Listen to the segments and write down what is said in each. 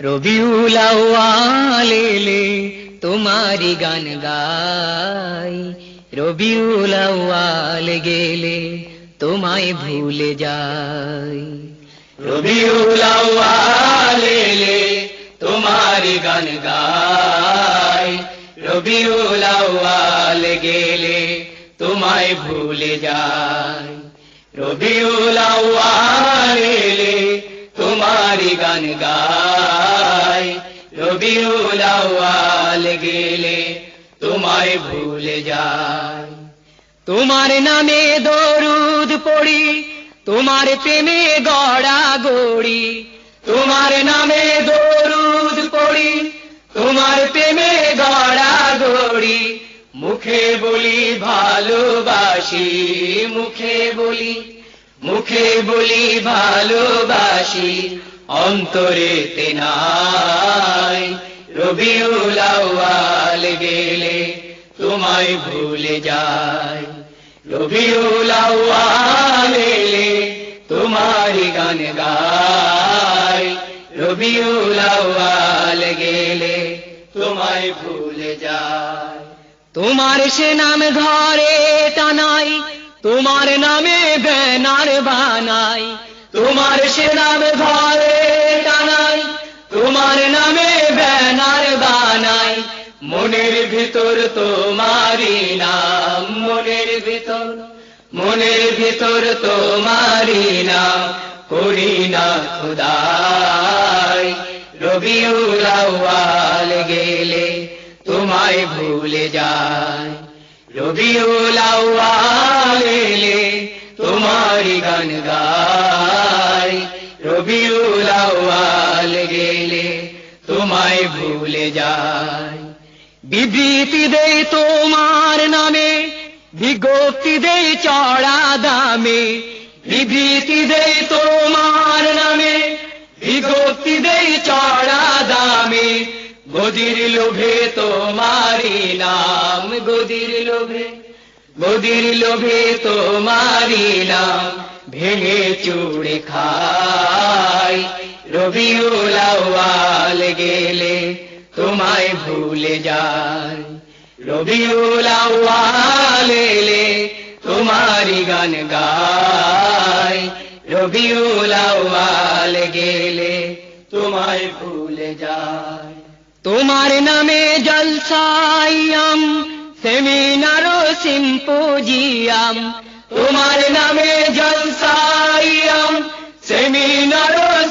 রবিউল আউয়াল তোমারি গান গাই। রবিউল আউয়াল গেলে তোমায় ভুলে যাই। রবিউল আউয়াল তোমারি গান গাই। রবিউল আউয়াল গেলে তোমায় ভুলে যাই। রবিউল আউয়াল তোমারি গান গাই। রবিউল গেলে তোমায় ভুলে যাই। তোমার নামে দরুদ পড়ি, তোমার প্রেমে গড়া গড়ি। তোমার নামে দরুদ পড়ি, তোমার প্রেমে গড়া গড়ি। মুখে বলি ভালোবাসি, মুখে বলি মুখে বলি ভালোবাসি অন্তরে তেনাই রবিউল গেলে তোমায় ভুলে যায় রবিউল আউয়াল এলে তোমারি গান গাই। রবিউল আউয়াল গেলে তোমায় ভুলে যাই। তোমার সে নাম ঘরে টানাই, তোমার নামে ব্যানার বানাই। তোমার সে নাম ঘরে টানাই, তোমার নামে ব্যানার বানাই। মনের ভিতর তোমারি নাম, মনের ভিতর মনের ভিতর তোমারি নাম করি না খুদাই। রবিউল আউয়াল গেলে তোমায় ভুলে যায় রবিউল আউয়াল এলে তোমারি গান গাই। রবিউল গেলে তোমায় ভুলে যায় বিবৃতি দেই তোমার নামে, বিজ্ঞপ্তি দেই চড়া দামে। বিবৃতি দেই তোমার নামে, বিজ্ঞপ্তি দেই চড়া দামে। গদির লোভে তোমারি নাম, গদির লোভে গদির লোভে তোমারি নাম ভেঙে চুড়ে খাই। রবিউল আউয়াল গেলে তোমায় ভুলে যায় রবিউল আউয়াল তোমারি গান গাই। রবিউল আউয়াল গেলে তোমায় ভুলে যায় তোমার নামে জলসাইয়াম সেমিনার সিম্পোজিয়াম তোমার নামে জলসাইয়াম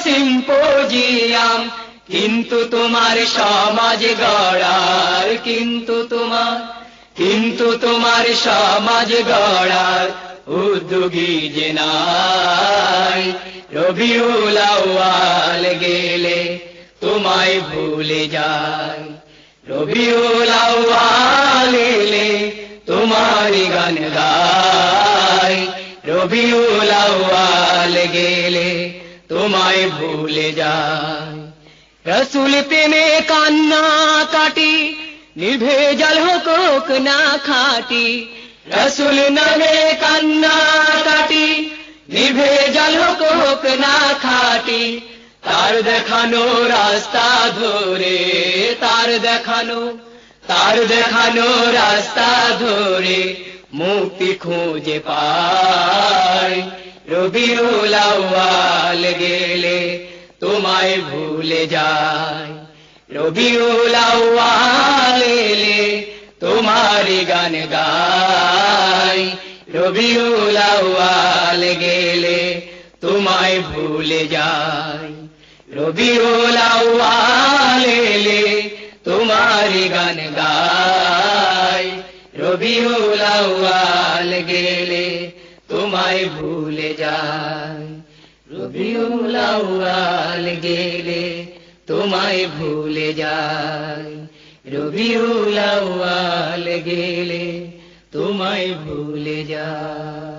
সিম্পোজিয়াম কিন্তু তোমার সমাজ গড়ার, কিন্তু তোমার কিন্তু তোমার সমাজ গড়ার উদ্যোগী যে নাই। রবিউল গেলে তোমায় ভুলে যায়। রবিউল গান গাই। রবিউল আউয়াল গেলে তোমায় ভুলে যায় রসুল প্রেমে কান্না কাটি, নিভে জল হোক না খাটি। রসুল নামে কান্না কাটি, নিভে জল হোক না খাটি। তার দেখানো রাস্তা ধরে, তার দেখানো তার দেখানো রাস্তা ধরে মুক্তি খুঁজে পায় রবিউল আউয়াল গেলে তোমায় ভুলে যায় রবিউল আউয়াল এলে তোমারি গান গাই। রবিউল আউয়াল গেলে তোমায় ভুলে যায় রবিউল আউয়াল এলে তোমারি গান গাই। রবিউল আউয়াল গেলে তোমায় ভুলে যায়। রবিউল আউয়াল গেলে তোমায় ভুলে যায়। রবিউল আউয়াল গেলে তোমায় ভুলে যায়।